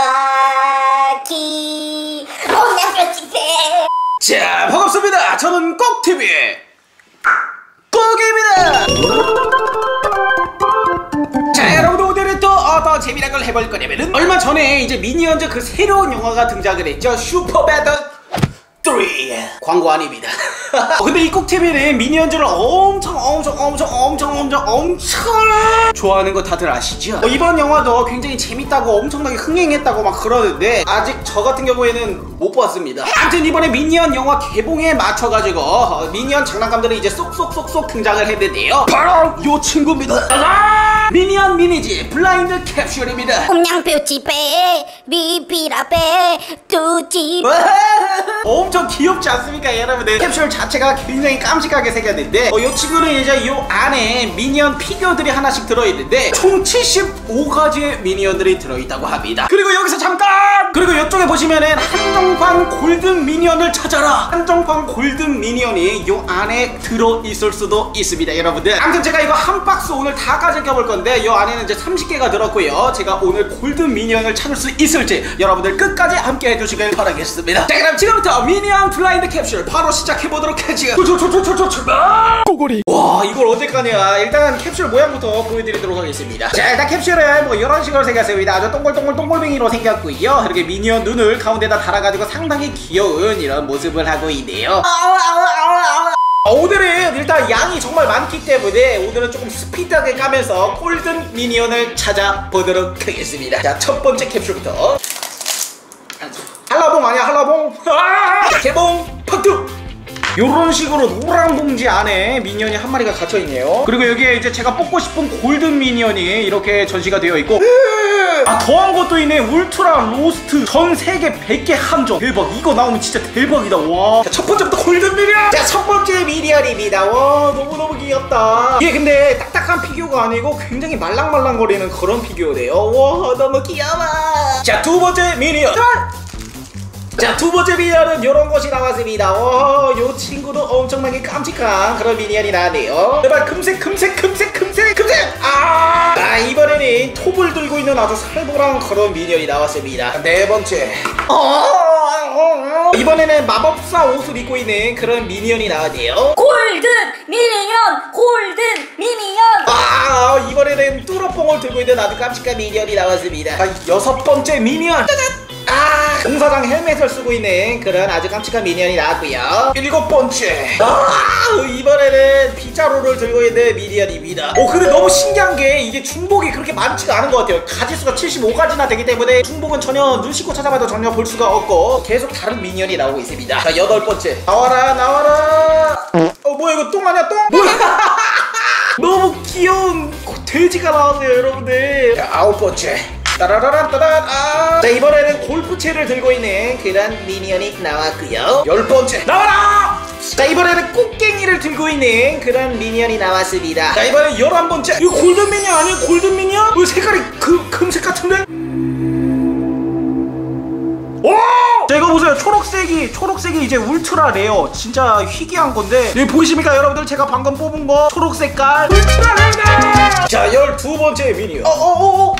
오르마키 옹냥뼈집회 자 반갑습니다. 저는 꼭TV의 꼭입니다. 자 여러분 오늘은 또 어떤 재미난 걸 해볼 거냐면은 얼마 전에 이제 미니언즈 그 새로운 영화가 등장을 했죠. 슈퍼배드 3 광고 아닙니다. 어, 근데 이 꼭TV는 미니언즈를 엄청 엄청 엄청 엄청 엄청 엄청 좋아하는 거 다들 아시죠? 어, 이번 영화도 굉장히 재밌다고 엄청나게 흥행했다고 막 그러는데 아직 저 같은 경우에는 못 봤습니다. 아무튼 이번에 미니언 영화 개봉에 맞춰가지고 어, 미니언 장난감들이 이제 쏙쏙쏙쏙 등장을 했는데요. 바로 요 친구입니다. 짜잔! 미니언 미니지 블라인드 캡슐입니다. 옹냥뼈집회 미피라배 두집. 엄청 귀엽지 않습니까 여러분들 캡슐 자체가 굉장히 깜찍하게 생겼는데 어, 이 친구는 이제 이 안에 미니언 피규어들이 하나씩 들어있는데 총 75가지의 미니언들이 들어있다고 합니다. 그리고 여기서 잠깐! 그리고 이쪽에 보시면은 한정판 골든 미니언을 찾아라! 한정판 골든 미니언이 이 안에 들어있을 수도 있습니다 여러분들. 아무튼 제가 이거 한 박스 오늘 다 가져가 볼 건데 이 안에 는 이제 30개가 들었고요. 제가 오늘 골든 미니언을 찾을 수 있을지 여러분들 끝까지 함께 해주시길 바라겠습니다. 자 그럼 지금부터 미니언 블라인드 캡슐 바로 시작해보도록 하죠 초초초초초 출발 꼬골이 와 이걸 어떡하냐. 일단 캡슐 모양부터 보여드리도록 하겠습니다. 자 일단 캡슐은 뭐 이런 식으로 생겼습니다. 아주 동글동글 동글뱅이로 생겼고요. 이렇게 미니언 눈을 가운데다 달아가지고 상당히 귀여운 이런 모습을 하고 있네요. 어, 오늘은 일단 양이 정말 많기 때문에 오늘은 조금 스피드하게 까면서 골든 미니언을 찾아보도록 하겠습니다 자 첫 번째 캡슐부터 한라봉 아니야 한라봉 아! 개봉 요런 식으로 노란 봉지 안에 미니언이 한 마리가 갇혀있네요. 그리고 여기에 이제 제가 뽑고 싶은 골든 미니언이 이렇게 전시가 되어 있고 아 더한 것도 있네. 울트라 로스트 전 세계 100개 한정. 대박. 이거 나오면 진짜 대박이다. 와첫 번째부터 골든 미니언! 자첫 번째 미니언입니다. 와 너무너무 귀엽다. 이게 근데 딱딱한 피규어가 아니고 굉장히 말랑말랑거리는 그런 피규어네요. 와 너무 귀여워. 자 두 번째 미니언 자, 두 번째 미니언은 이런 것이 나왔습니다. 오, 요 친구도 엄청나게 깜찍한 그런 미니언이 나왔네요. 제발 금색, 금색, 금색, 금색, 금색! 아! 아, 이번에는 톱을 들고 있는 아주 살벌한 그런 미니언이 나왔습니다. 네 번째. 어, 어, 어. 이번에는 마법사 옷을 입고 있는 그런 미니언이 나왔네요. 골든 미니언 골든 미니언 아, 이번에는 뚜러뽕을 들고 있는 아주 깜찍한 미니언이 나왔습니다. 자, 여섯 번째 미니언. 짜잔! 아, 공사장 헬멧을 쓰고 있는 그런 아주 깜찍한 미니언이 나왔고요. 일곱 번째. 아, 이번에는 피자로를 들고 있는 미니언입니다. 오, 근데 너무 신기한 게 이게 중복이 그렇게 많지가 않은 것 같아요. 가지수가 75가지나 되기 때문에 중복은 전혀 눈 씻고 찾아봐도 전혀 볼 수가 없고 계속 다른 미니언이 나오고 있습니다. 자, 여덟 번째. 나와라, 나와라. 어, 뭐야, 이거 똥 아니야, 똥? 너무 귀여운 돼지가 나왔네요, 여러분들. 자, 아홉 번째. 따라라란 따란 아. 자 이번에는 골프채를 들고 있는 그런 미니언이 나왔고요. 열 번째. 나와라! 자 이번에는 꽃갱이를 들고 있는 그런 미니언이 나왔습니다. 자 이번엔 열한 번째. 이거 골든 미니언 아니에요 골든 미니언? 왜 색깔이 그 금색 같은데? 오! 자 이거 보세요. 초록색이 초록색이 이제 울트라 레어 진짜 희귀한 건데. 여기 보이십니까 여러분들? 제가 방금 뽑은 거 초록 색깔 울트라 레어 자 열두 번째 미니언. 어어어어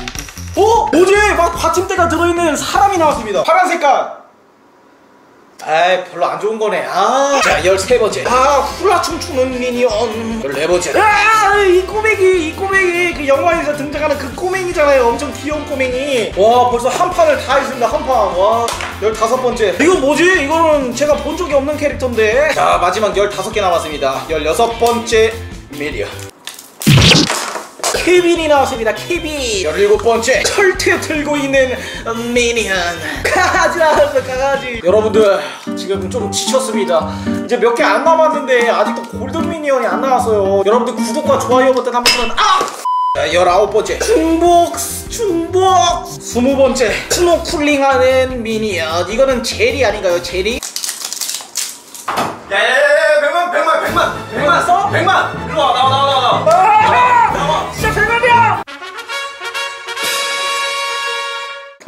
어? 뭐지? 막 받침대가 들어있는 사람이 나왔습니다. 파란 색깔. 아이 별로 안 좋은 거네. 아. 자 13번째. 아 훌라 춤 추는 미니언. 14번째. 아이 꼬맹이 이 꼬맹이. 그 영화에서 등장하는 그 꼬맹이잖아요. 엄청 귀여운 꼬맹이. 와 벌써 한 판을 다 했습니다 한판와 15번째. 이거 뭐지? 이거는 제가 본 적이 없는 캐릭터인데. 자 마지막 15개 남았습니다. 16번째 미니언 케빈이 나왔습니다. 케빈. 17번째. 철퇴 들고 있는 미니언. 강아지 나왔어 강아지. 여러분들 지금 좀 지쳤습니다. 이제 몇 개 안 남았는데 아직도 골든 미니언이 안 나왔어요. 여러분들 구독과 좋아요 버튼 한 번만 아! 자, 19번째. 중복 중복. 20번째. 스노쿨링하는 미니언. 이거는 젤이 아닌가요 젤이? 야야야야 백만 백만 백만 백만. 써? 백만. 일로 와 나와 나와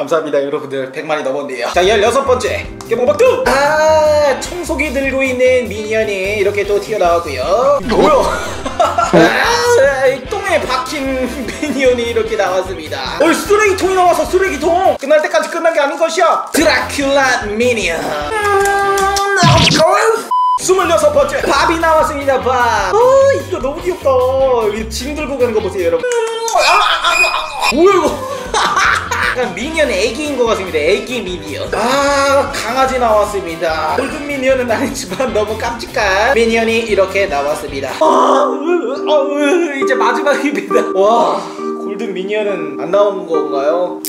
감사합니다 여러분들. 100만이 넘었네요. 자 16번째. 깨봉박두! 아 청소기 들고 있는 미니언이 이렇게 또 튀어나오고요. 뭐야? 아, 이 똥에 박힌 미니언이 이렇게 나왔습니다. 어 쓰레기통이 나와서 쓰레기통! 끝날 때까지 끝난 게 아닌 것이야! 드라큘라 미니언. 음, 26번째. 밥이 나왔습니다 밥. 어, 이거 너무 귀엽다. 이짐 들고 가는 거 보세요 여러분. 뭐야 이거 약간 미니언 애기인 것 같습니다. 애기 미니언. 아 강아지 나왔습니다. 골든 미니언은 아니지만 너무 깜찍한 미니언이 이렇게 나왔습니다. 아, 으, 아, 으, 이제 마지막입니다. 와 골든 미니언은 안 나오는 건가요?